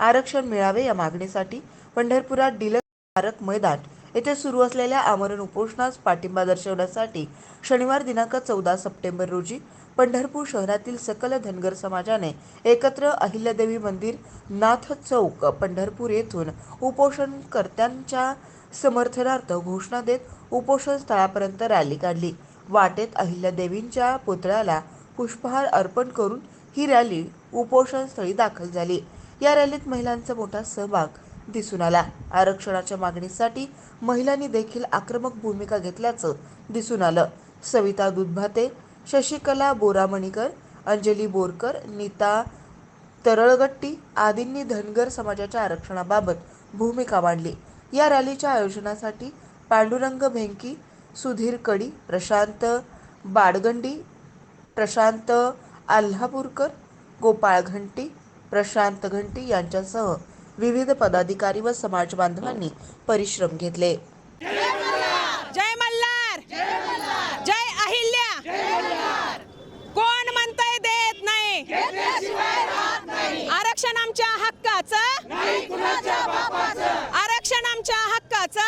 आरक्षण मिळावे या मागणीसाठी पंढरपुरात डिलक स्मारक मैदान येथे सुरू असलेल्या आमरण उपोषणास पाठिंबा दर्शवण्यासाठी शनिवार दिनांक चौदा सप्टेंबर रोजी पंढरपूर शहरातील सकल धनगर समाजाने एकत्र अहिल्यादेवी मंदिर नाथ चौक पंढरपूर येथून उपोषणकर्त्यांच्या समर्थनार्थ घोषणा देत उपोषण स्थळापर्यंत रॅली काढली. वाटेत अहिल्यादेवींच्या पुतळ्याला पुष्पहार अर्पण करून ही रॅली उपोषणस्थळी दाखल झाली. या रॅलीत महिलांचा मोठा सहभाग दिसून आला. आरक्षणाच्या मागणीसाठी महिलांनी देखील आक्रमक भूमिका घेतल्याचं दिसून आलं. सविता दुधभाते शशिकला बोरामणीकर अंजली बोरकर नीता तरळगट्टी आदींनी धनगर समाजाच्या आरक्षणाबाबत भूमिका मांडली. या रॅलीच्या आयोजनासाठी पांडुरंग भेंकी सुधीर कडी प्रशांत बाडगंडी प्रशांत आल्हापूरकर गोपाळ घंटी प्रशांत घंटी यांच्यासह विविध पदाधिकारी व समाज बांधवांनी परिश्रम घेतले. जय मल्हार. जय अहिल्या. कोण म्हणताय देत नाही? आरक्षण आमच्या हक्काचं? आरक्षण आमच्या हक्काचं?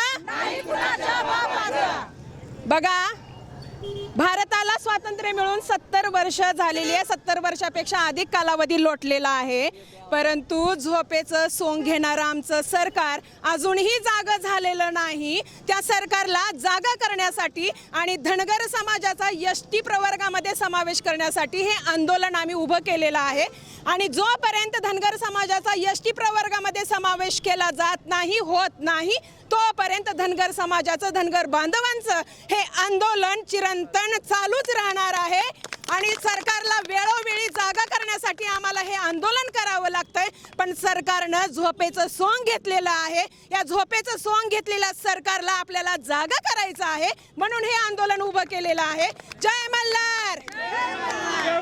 बघा भारता स्वातंत्र्य मिळून सत्तर वर्ष झालेली आहे. सत्तर वर्षापेक्षा अधिक कालावधी लोटलेला आहे. परंतु झोपेचं सोंग घेणारं आमचं सरकार अजूनही जागं झालेलं नाही. त्या सरकारला जागा करण्यासाठी आणि धनगर समाजाचा यष्टी प्रवर्गामध्ये समावेश करण्यासाठी हे आंदोलन आम्ही उभं केलेलं आहे. आणि जोपर्यंत धनगर समाजाचा यष्टी प्रवर्गामध्ये समावेश केला जात नाही होत नाही तोपर्यंत धनगर समाजाचं धनगर बांधवांचं हे आंदोलन चिरंतन चालूच राहणार आहे. आणि सरकारला वेळोवेळी जागा करण्यासाठी आम्हाला हे आंदोलन करावं लागतंय. पण सरकारनं झोपेचं सोंग घेतलेलं आहे. या झोपेचं सोंग घेतलेल्या सरकारला आपल्याला जागा करायचं आहे. म्हणून हे आंदोलन उभं केलेलं आहे. जय मल्हार!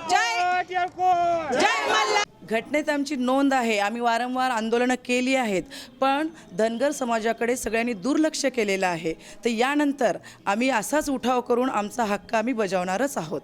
जय जय मल्हार! घटनेत आमची नोंद आहे. आम्ही वारंवार आंदोलनं केली आहेत. पण धनगर समाजाकडे सगळ्यांनी दुर्लक्ष केलेलं आहे. तर यानंतर आम्ही असाच उठाव करून आमचा हक्क आम्ही बजावणारच आहोत.